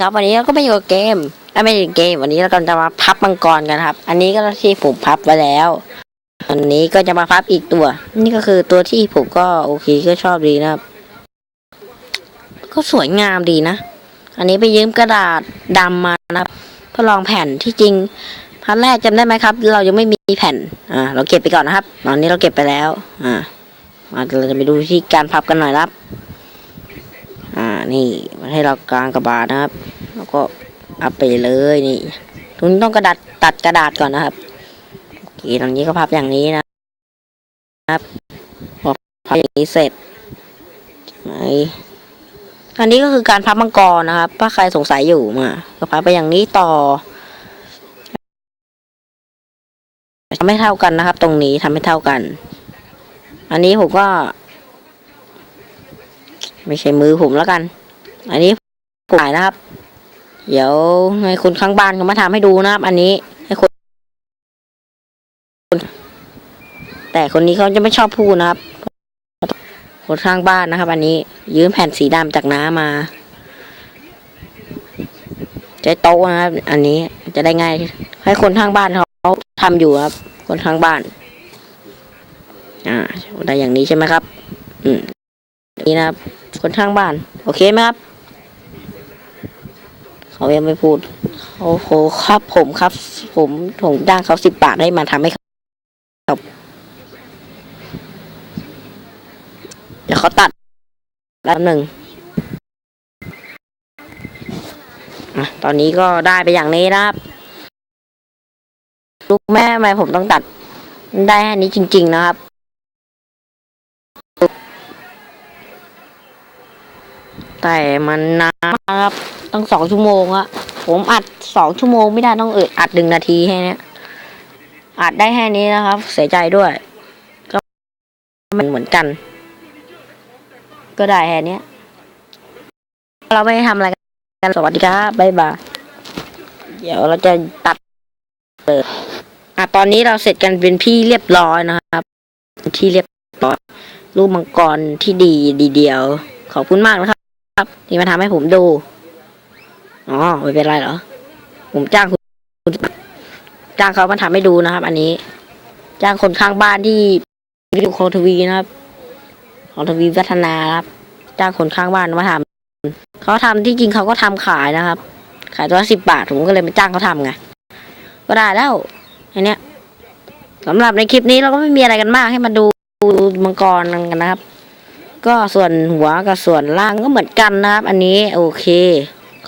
ครับวันนี้เราก็ไปอยู่กับเกมไม่ใช่เกม วันนี้เรากำลังจะมาพับมังกรกันครับ อันนี้ก็ที่ผมพับไว้แล้วอันนี้ก็จะมาพับอีกตัว นี่ก็คือตัวที่ผมก็โอเคก็ชอบดีนะครับ ก็สวยงามดีนะ อันนี้ไปยืมกระดาษดำมานะครับเพื่อลองแผ่นที่จริงพันแรกจำได้ไหมครับ เรายังไม่มีแผ่น อ่า เราเก็บไปก่อนนะครับ ตอนนี้เราเก็บไปแล้ว อ่าเราจะไปดูที่การพับกันหน่อยครับ นี่มาให้เรากลางกระบาดนะครับ แล้วก็อัพไปเลยนี่ทุนต้องกระดาษตัดกระดาษก่อนนะครับโอเคตรงนี้ก็พับอย่างนี้นะครับพอพับอย่างนี้เสร็จไหนอันนี้ก็คือการพับมังกรนะครับถ้าใครสงสัยอยู่มาก็พับไปอย่างนี้ต่อทำไม่เท่ากันนะครับ ตรงนี้ทำไม่เท่ากัน อันนี้ผมก็ ไม่ใช่มือผมแล้วกัน อันนี้ผมถ่ายนะครับ เดี๋ยวให้คนข้างบ้านเขามาทำให้ดูนะครับ อันนี้ให้คน แต่คนนี้เขาจะไม่ชอบพูดนะครับ คนข้างบ้านนะครับ อันนี้ ยืมแผ่นสีดำจากน้ามาใช้โต๊ะนะครับ อันนี้จะได้ง่าย ให้คนข้างบ้านเขาทำอยู่ครับ คนข้างบ้าน อ่าได้อย่างนี้ใช่ไหมครับ อืม นี่นะครับ คนข้างบ้าน โอเคไหมครับเขายังไม่พูดโอ้โหครับผมครับ ผมผมจ้างเขาสิบบาทให้มาทำให้ครับเดี๋ยวเขาตัดแล้วหนึ่งตอนนี้ก็ได้ไปอย่างนี้นะครับลูกแม่ทำไมผมต้องตัดได้แค่นี้จริง ๆ นะครับ แต่มันนานมากครับตั้งสองชั่วโมงอะผมอัดสองชั่วโมงไม่ได้ต้องเอออัดหนึ่งนาทีแค่นี้อัดได้แค่นี้นะครับ เสียใจด้วย ก็มันเหมือนกัน ก็ได้แค่เนี้ยเราไม่ทำอะไรกันสวัสดีครับบ๊ายบายเดี๋ยวเราจะตัดเลยอะตอนนี้เราเสร็จกันเป็นพี่เรียบร้อยนะครับ ที่เรียบร้อยรูปมังกรที่ดีดีเดียว ขอบคุณมากนะครับ ครับที่มาทำให้ผมดู อ๋อไม่เป็นไรเหรอ ผมจ้างคุณจ้างเขามาทำให้ดูนะครับ อันนี้ จ้างคนข้างบ้านที่วิดีโอคอลทวีนะครับของทวีวัฒนาครับ จ้างคนข้างบ้านมาทำเขาทำที่จริงเขาก็ทำขายนะครับ ขายตัวละสิบบาทผมก็เลยมาจ้างเขาทำไงก็ได้แล้วอันเนี้ยสำหรับในคลิปนี้เราก็ไม่มีอะไรกันมากให้มาดูมังกรกันนะครับ ก็ส่วนหัวกับส่วนล่างก็เหมือนกันนะครับ อันนี้โอเค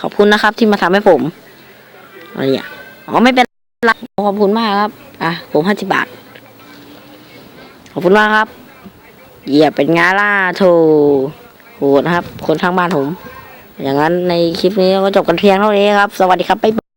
ขอบคุณนะครับที่มาทำให้ผมอะไรเนี่ยอ๋อไม่เป็นไรขอบคุณมากครับ อะผมห้าสิบบาท ขอบคุณมากครับเหยียบเป็นงาล่าโถโหดนะครับ คนทางบ้านผม อย่างนั้นในคลิปนี้ก็จบกันเพียงเท่านี้ครับ สวัสดีครับ บ๊ายบาย